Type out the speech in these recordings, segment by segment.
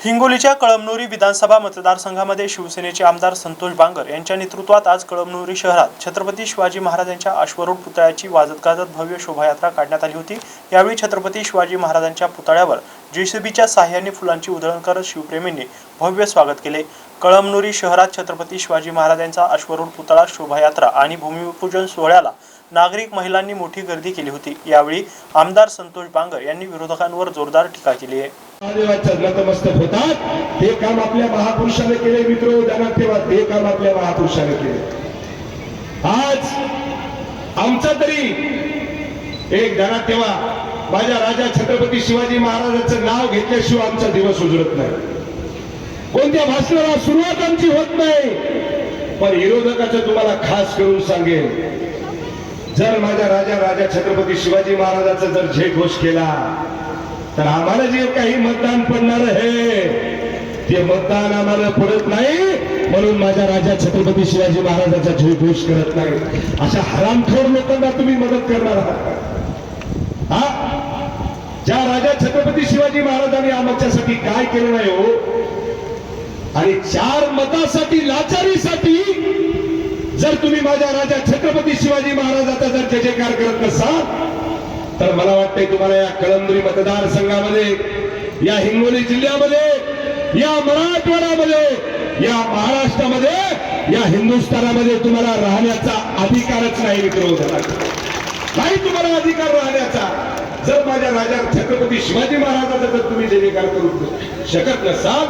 हिंगोलीच्या कळमनुरी विधानसभा मतदारसंघामध्ये शिवसेनेचे आमदार संतोष बांगर यांच्या नेतृत्वात आज कळमनुरी शहरात छत्रपती शिवाजी महाराजांच्या अश्वरूढ पुतळ्याची वाजत गाजत भव्य शोभायात्रा काढण्यात आली होती. यावेळी छत्रपती शिवाजी महाराजांच्या पुतळ्यावर जेसीबीच्या साह्याने फुलांची उधळण करत शिवप्रेमींनी भव्य स्वागत केले. कळमनुरी शहरात छत्रपती शिवाजी महाराजांचा अश्वरूढ पुतळा शोभायात्रा आणि भूमिपूजन सोहळ्याला नागरिक महिलांनी मोठी गर्दी केली होती. यावेळी आमदार संतोष बांगर यांनी विरोधकांवर जोरदार टीका केली आहे. महादेवाच्या नतमस्तक होतात. हे काम आपल्या महापुरुषाने केले मित्र ध्यानात ठेवा. ते काम आपल्या महापुरुषाने केले. आज आमचा तरी एक ध्यानात ठेवा. माझ्या राजा छत्रपती शिवाजी महाराजांचं नाव घेतल्याशिवाय आमचा दिवस उजळत नाही. कोणत्या भाषणाला सुरुवात आमची होत नाही. पण विरोधकाचं तुम्हाला खास करून सांगेल जर माझ्या राजा राजा छत्रपती शिवाजी महाराजांचा जर जय घोष केला तर आम्हाला जे काही मतदान पडणार आहे ते मतदान आम्हाला पडत नाही. म्हणून माझ्या राजा छत्रपती शिवाजी महाराजांचा जय घोष करत नाही. अशा हरामखोर लोकांना तुम्ही मदत करणार आहात. हा? ज्या राजा छत्रपती शिवाजी महाराजांनी आमच्यासाठी काय केलं नाही हो आणि चार मतासाठी लाचारीसाठी जर तुम्ही माझ्या राजा छत्रपती शिवाजी महाराजाचा जर जय जयकार करत नसाल तर मला वाटतंय तुम्हाला या कळमनुरी मतदारसंघामध्ये या हिंगोली जिल्ह्यामध्ये या मराठवाड्यामध्ये या महाराष्ट्रामध्ये या हिंदुस्थानामध्ये तुम्हाला राहण्याचा अधिकारच नाही मित्र नाही तुम्हाला अधिकार राहण्याचा. जर माझ्या राजा छत्रपती शिवाजी महाराजाचा जर तुम्ही जयकार करू शकत नसाल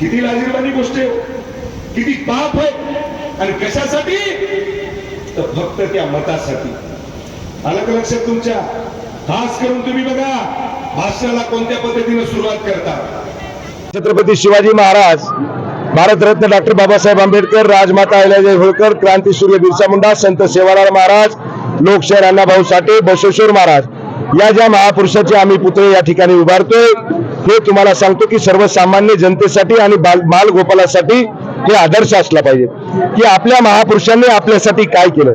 किती लाजीरवाणी गोष्ट आहे हो. किती पाप आहे. आणि कशासाठी? तर फक्त त्या मतासाठी. आलं का लक्षात तुमच्या. खास करून तुम्ही बघा भाषणाला कोणत्या पद्धतीने सुरुवात करता? छत्रपती शिवाजी महाराज भारतरत्न डॉक्टर बाबासाहेब आंबेडकर राजमाता अहिल्यादेवी होळकर क्रांतीसूर्य बिरसा मुंडा संत सेवालाल महाराज लोकशाहीर अण्णाभाऊ साठे बसवेश्वर महाराज. या ज्या महापुरुषाचे आम्ही पुतळे या ठिकाणी उभारतोय हे तुम्हाला सांगतो की सर्वसामान्य जनतेसाठी आणि बाल बालगोपालासाठी हे आदर्श असला पाहिजे. की आपल्या महापुरुषांनी आपल्यासाठी काय केलं?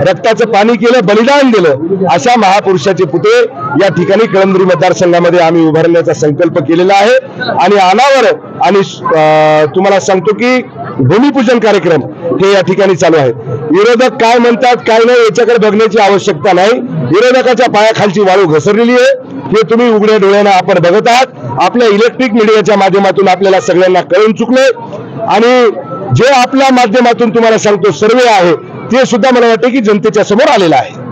रक्ताचं पाणी केलं बलिदान दिलं अशा महापुरुषाचे पुतळे या ठिकाणी कळमदुरी मतदारसंघामध्ये आम्ही उभारण्याचा संकल्प केलेला आहे. आणि अनावर आणि अं, तुम्हाला सांगतो की भूमिपूजन कार्यक्रम हे या ठिकाणी चालू आहे. विरोधक काय म्हणतात काय नाही याच्याकडे बघण्याची आवश्यकता नाही. विरोधकाच्या पायाखालची वाळू घसरलेली आहे. हे तुम्ही उघड्या डोळ्यानं आपण बघत आहात. आपल्या इलेक्ट्रिक मीडियाच्या माध्यमातून आपल्याला सगळ्यांना कळून चुकले आणि जे आपल्या माध्यमातून तुम्हाला सांगतो सर्वे आहे ते सुद्धा मला वाटतं की जनतेच्या समोर आलेलं आहे.